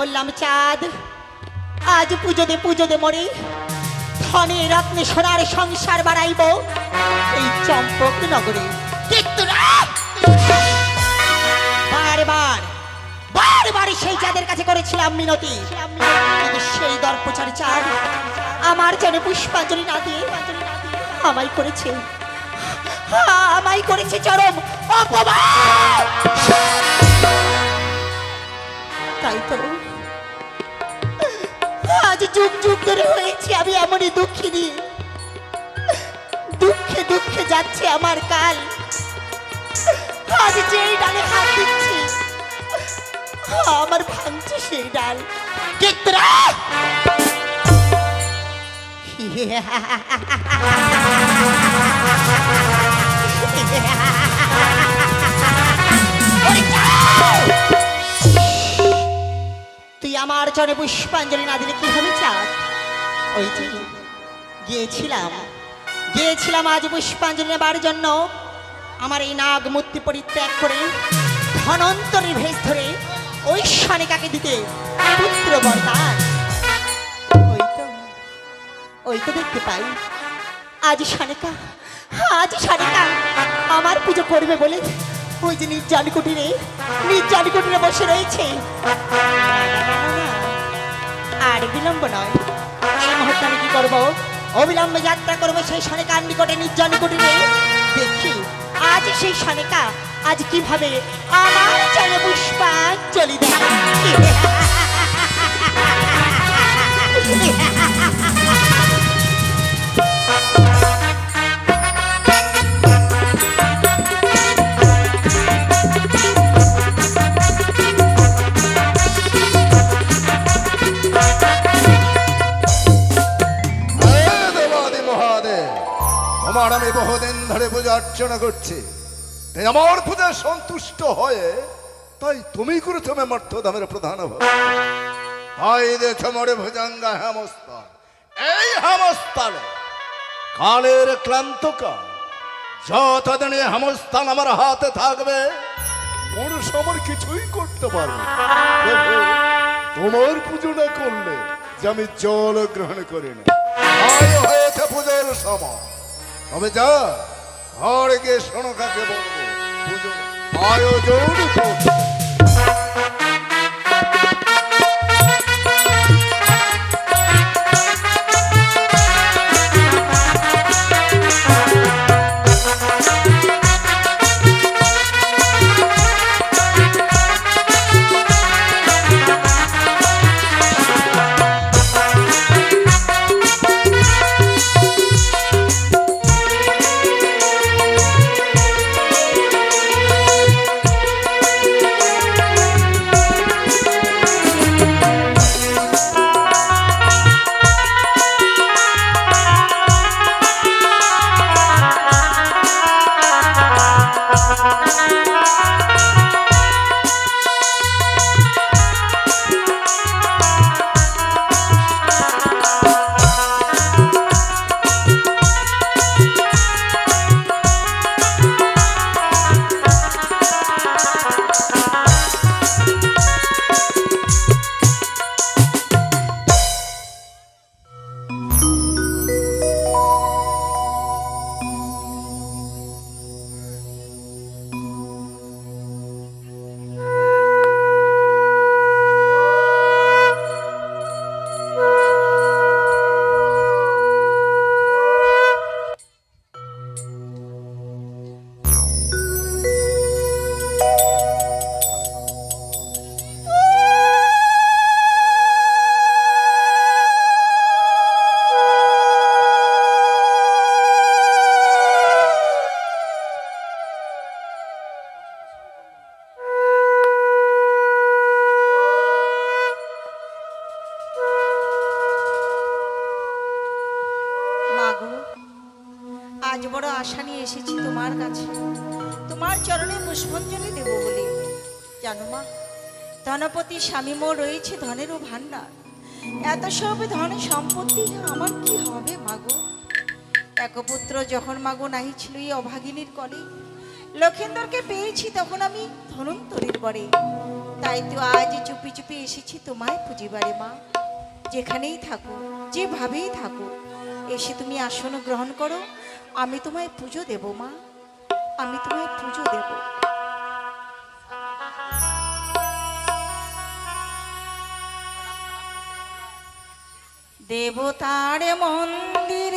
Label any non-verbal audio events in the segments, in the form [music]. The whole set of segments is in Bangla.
বললাম চাঁদ আজ পুজোতে পুজোতে মরে ধনে রত্নে সোনার সংসার বাড়াইব এই চম্পক নগরে। বারবার বারবার সেই চাঁদের কাছে করেছিলাম মিনতি। কিন্তু সেই দর্পচারী চাঁদ আমার যেন পুষ্পাঞ্জলি না দিয়ে আমায় করেছে। আমায় করেছে চরম অপমান! তাই আজ যুগ যুগ ধরে হয়েছে, আমি এমনই দুঃখিনী। দুঃখে দুঃখে যাচ্ছে আমার কাল। আজ যেই ডালে হাত দিচ্ছি, আমার ভাঙছে সেই ডাল। চিত্রা তুই আমার চরে পুষ্পাঞ্জলি না দিলে কি হবে চাঁদ? ওই যে, গিয়েছিলাম। গিয়েছিলাম আজ পুষ্পাঞ্জলি নেবার জন্য। আমার এই নাগ মূর্তি পরিত্যাগ করে ধনন্তরের ভেষ ধরে ওই সানিকাকে দিতে পুত্র বরদান। ওই তো ওই তো দেখতে পাই। আজ সানিকা আজ সানিকা আমার পুজো করবে বলে ওই যে নির্জন কুটিরে নির্জন কুটিরে বসে রয়েছে। আর বিলম্ব নয়। এই মুহূর্তে আমি কি করব? অবিলম্বে যাত্রা করব সেই সানিকার নিকটে নির্জন কুটিরে। দেখি, আজ সেই সানিকা আজ কীভাবে আমার চলে পুষ্পাঞ্জলি দেয় [laughs] অর্চনা করছি। তাই আমার পূজা সন্তুষ্ট হয়ে তাই তুমি করেছ মর্থধামের প্রধান। তাই দেখো মরে ভুজঙ্গা হেমস্থান এই হেমস্থানে কালের ক্লান্তকাল। যতদিন এই হেমস্থান আমার হাতে থাকবে মানুষ আমার কিছুই করতে পারবে। তোমার পুজো না করলে যে আমি জল গ্রহণ করি না। হয়েছে পুজোর সময়। তবে যা ঘরে গিয়ে শোনো কাকে বলব? পুজো আয়োজন ধনপতি স্বামী মোর রয়েছে, ধনেরও ভাণ্ডার। এত সব ধন সম্পত্তি, আমার কি হবে মাগো? একপুত্র যখন মাগো নাহি ছিল এই অভাগিনীর কলে, লক্ষেন্দরকে পেয়েছি তখন আমি ধনন্তরীর বরে। তাই তো আজ চুপি চুপি এসেছি তোমায় পুজিবারে মা। যেখানেই থাকো, যেভাবেই থাকো, এসে তুমি আসন গ্রহণ করো, আমি তোমায় পুজো দেব মা। আমি তোমায় পুজো দেব। দেবতার মন্দিরে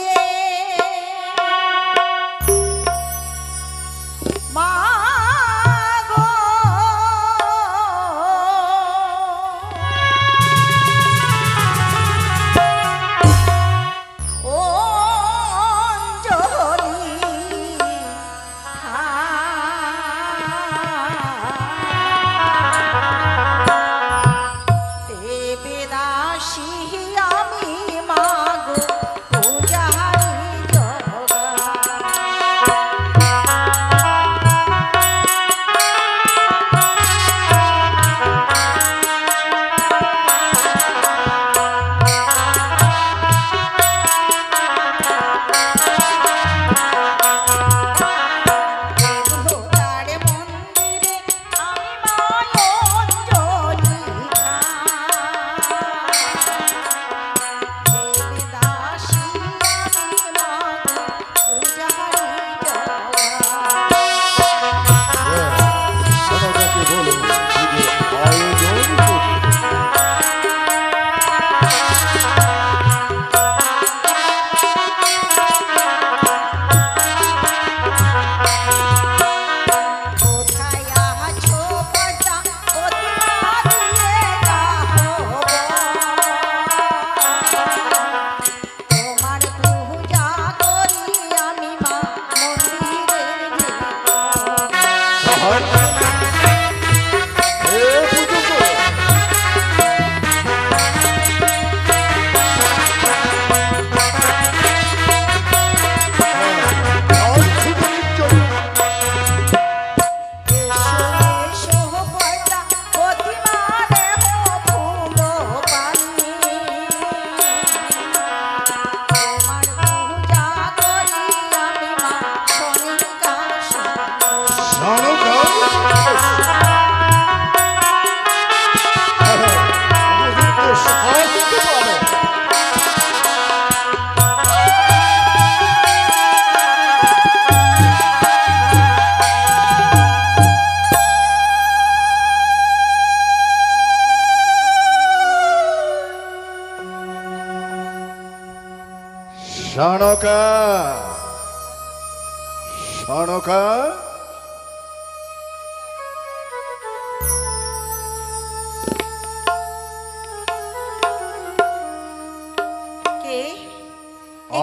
সনকা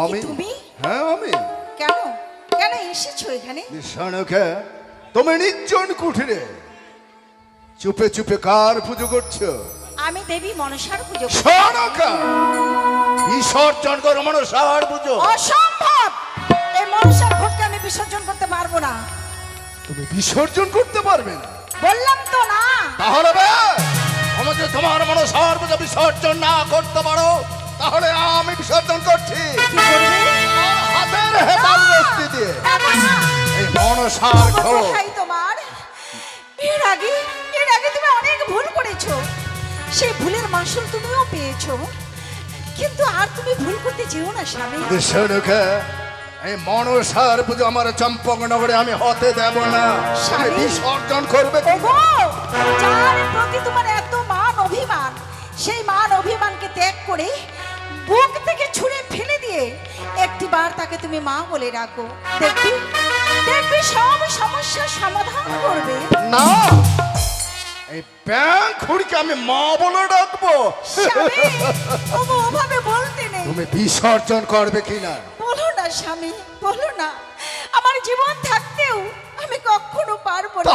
আমি? হ্যাঁ আমি। কেন? কেন এসেছ এখানে? সনকা তুমি নির্জন কুঠিরে। চুপে চুপে কার পুজো করছ? আমি দেবী মনসার পুজো করি। সনকা বিসর্জন করো মনসার পুজো। অসম্ভব! এই মনসার বিসর্জন করতে পারব না। তুমি বিসর্জন করতে পারবে না। বললাম তো না। তাহলে আমাদের তোমার মনসার পুজো বিসর্জন না করতে পারো তাহলে আমি বিসর্জন করছি। হাতের হেতাল দিয়ে। এই মনসার। তোমার এর আগে এর আগে তুমি অনেক ভুল করেছ। সেই ভুলের মাসুল তুমিও পেয়েছ। কিন্তু আর তুমি ভুল করতে যেও না স্বামী। এই মনসার পুজো আমার চম্পকনগরে আমি হতে দেব না। তুমি বিসর্জন করবে? যার প্রতি তোমার এত মান অভিমান সেই মান অভিমানকে ত্যাগ করে বুক থেকে ছুঁড়ে ফেলে দিয়ে একটিবার তাকে তুমি মা বলে রাখো দেখবি দেখবি সব সমস্যার সমাধান করবে। না এই ব্যাংক খুঁড়িকে আমি মা বলে ডাকবো। ওভাবে বলতে নেই। তুমি বিসর্জন করবে কিনা? না স্বামী বলো না আমার জীবন থাকতেও আমি কখনো পারব না।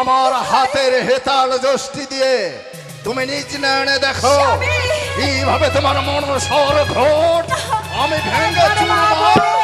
আমার হাতের হেতাল দোষটি দিয়ে তুমি নিজ নয়নে দেখো এইভাবে তোমার মন সর ঘট আমি ভেঙে চুরমার।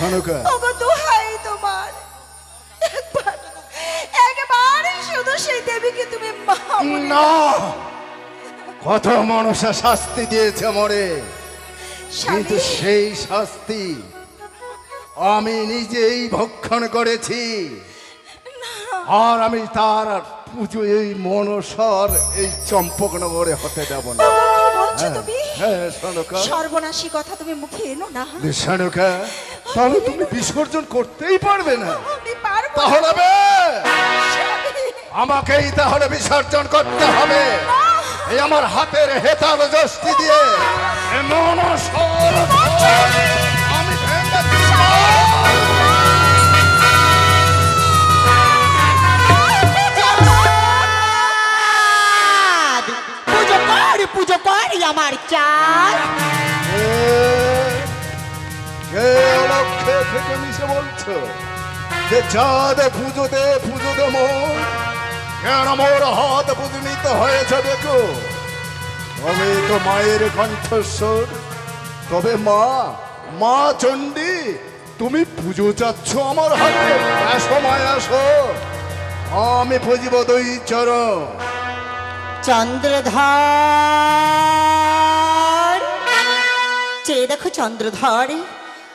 শানুকা ওগো দোহাই তোমার। একবার একবার শুধু সেই দেবীকে তুমি মা না। কত মানুষে শাস্তি দিয়েছে মরে। কিন্তু সেই শাস্তি আমি নিজেই ভক্ষণ করেছি। আর আমি তার পুজো এই মনসর এই চম্পকনগরে হতে দেব না। হ্যাঁ শানুকা সর্বনাশী কথা তুমি মুখে এনো না। তাহলে তুমি বিসর্জন করতেই পারবে না। তাহলে আমাকেই তাহলে বিসর্জন করতে হবে। এই আমার হাতের হেতাল জস্তি দিয়ে। এমন আমি পুজো কর পুজো কর আমার চাঁদ। কে লক্ষ্যে থেকে মিশে বলছো যে চাঁদ পুজো দে পুজো দে মোর, কেন মোর হাত পুজনিত হয়েছে দেখো? তবে তো মায়ের কণ্ঠস্বর, তবে মা মা চণ্ডী, তুমি পুজো চাচ্ছ আমার হাতে, আসো মায়, আসো। আমি পুজিব দুই চরণ। চন্দ্রধর, চেয়ে দেখো চন্দ্রধর।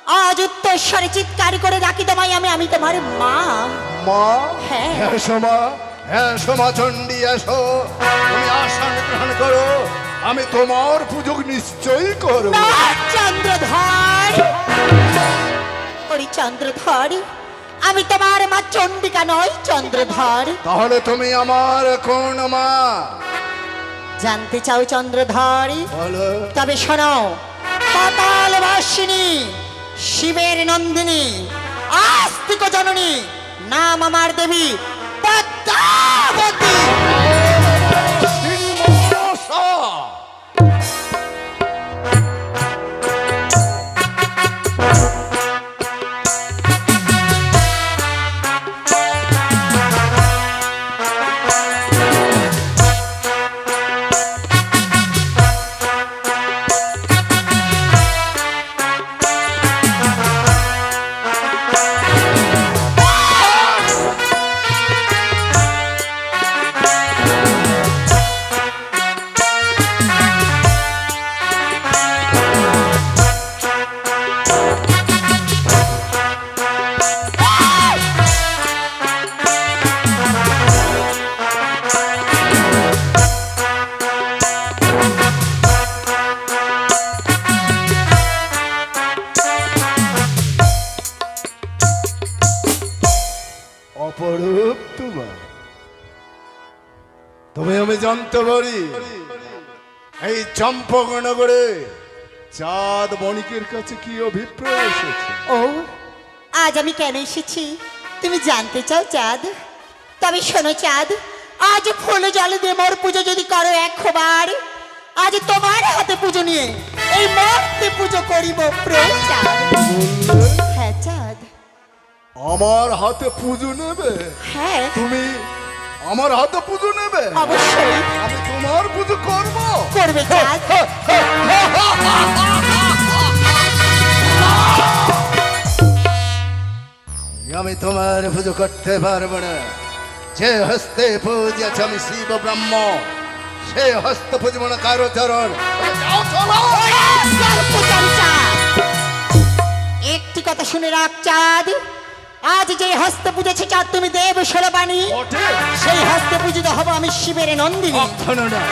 আজ উত্তরস্বরে চিৎকার করে ডাকি তোমায় আমি আমি তোমার মা। মা? হ্যাঁ। এসো মা। এসো মা চণ্ডী এসো। তুমি আসন গ্রহণ করো। আমি তোমার পুজো নিশ্চয়ই করব। চন্দ্রধর। ওরে চন্দ্রধর আমি তোমার মা চন্ডিকা নয় চন্দ্রধর। তাহলে তুমি আমার কোন মা? জানতে চাও চন্দ্রধর? বলো। তবে শোনো পাতাল বাসিনী শিবের নন্দিনী আস্তিক জননী নাম আমার দেবী পদ্মাবতী। তবে আমি জানতে পারি। এই চম্পকনগরে চাঁদ বণিকের কাছে কি অভিপ্রায় এসেছে? ও আজ আমি কেন এসেছি? তুমি জানতে চাও চাঁদ? তবে শোনো চাঁদ আজ ফুল জল দিয়ে মোর পুজো যদি করো একবার আজ তোমার হাতে পুজো নিয়ে এই মূর্তি পুজো করিব প্রিয় চাঁদ। হ্যাঁ চাঁদ। আমার হাতে পুজো নেবে? হ্যাঁ। তুমি আমার হাতে পুজো নেবে? অবশ্যই। আমি তোমার পুজো করব। করবে আমি তোমার পুজো করতে পারব না। যে হস্তে পূজিয়াছে আমি শিব ব্রহ্ম। সে হস্ত পুজব না কারও চরণ। একটি কথা শুনে রাখ চাঁদ। আজ যে হস্ত পুজেছে চাঁদ তুমি দেব সোলবাণী ওঠে সেই হস্তে পূজিত হব আমি শিবের নন্দিনী।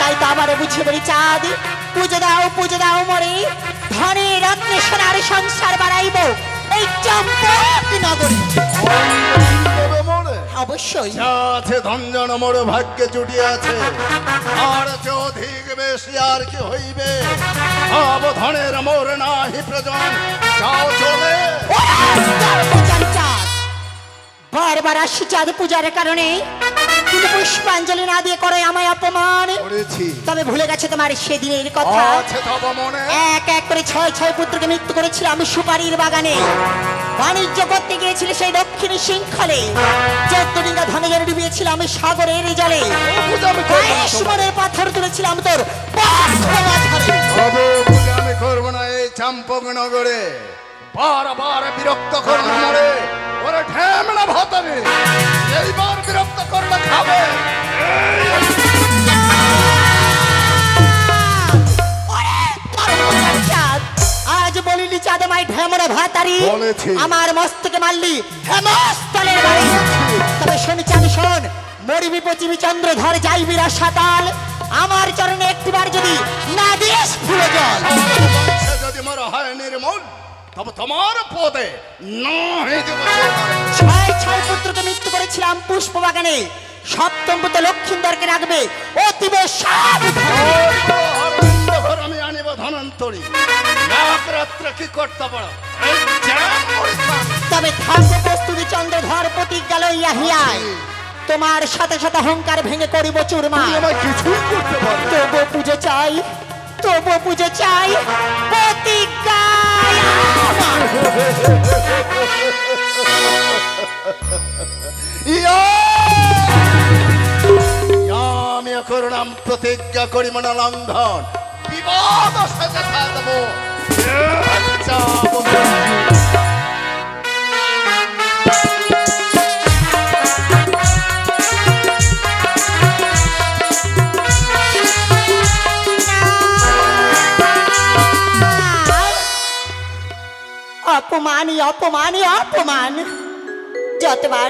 তাই তো আবার বুঝে বলি চাঁদ পুজো দাও পুজো দাও মরে। ধনে রত্নে সোনার সংসার বাড়াইব। এই চম্পক নগরী। অবশ্যই। আছে ধনজন মোর ভাগ্যে জুটিয়ে আছে আর যে অধিক বেশি আর কি হইবে? ভাব ধনের মোর নাহি প্রজন যাও চলে। বারবার আসছি চাঁদ পূজার কারণে। কিন্তু পুষ্পাঞ্জলি না দিয়ে করে আমায় অপমান। তবে ভুলে গেছে তোমার সেদিনের কথা। এক এক করে ছয় ছয় পুত্রকে মৃত্যু করেছিলাম আমি সুপারির বাগানে। বাণিজ্য করতে গিয়েছিল সেই দক্ষিণী শৃঙ্খলে। চোদ্দ ডিঙ্গা ধনে ডুবিয়েছিলাম আমি সাগরের জলে। করব। সুমনের পাথর তুলেছিলাম তোর করব না এই চাম্পক নগরে। বারবার বিরক্ত মরে ওরে ঢ্যামনা ভাতারে এইবার বিরক্ত করলে খাবে। আজ বলিলি চাঁদ আমায় ঢেমরা ভাতারি আমার মস্তকে মারলি হেমস্তলের বাড়ি। তবে শোন চাঁদ শোন মরিবি পচিবি চন্দ্রধর যাইবি সাতাল। আমার চরণে একটিবার যদি না দিস ফুলে জল। যদি মোর হয় নির্মূল তবে তোমার পদে ছয় ছয় পুত্রকে মৃত্যু করেছিলাম পুষ্প বাগানে সপ্তম পুত্র লক্ষিন্দরকে রাখবে অতীব আমি আনিব ধনন্তরী। রাত রাত্রে কি করতে পারো এই জ্যাম মরিতাম। তবে থাকবে প্রস্তুতি চন্দ্রধর প্রতিজ্ঞা লইয়া হিয়ায়। তোমার সাথে সাথে অহংকার ভেঙে করিব চুরমা তুমি কিছুই করতে পারো তবু পুজো চাই তবু পুজো চাই করুণাম প্রতিজ্ঞা করি মনা লঙ্ঘন বিবাদ থাকব অপমানই অপমানই অপমান। যতবার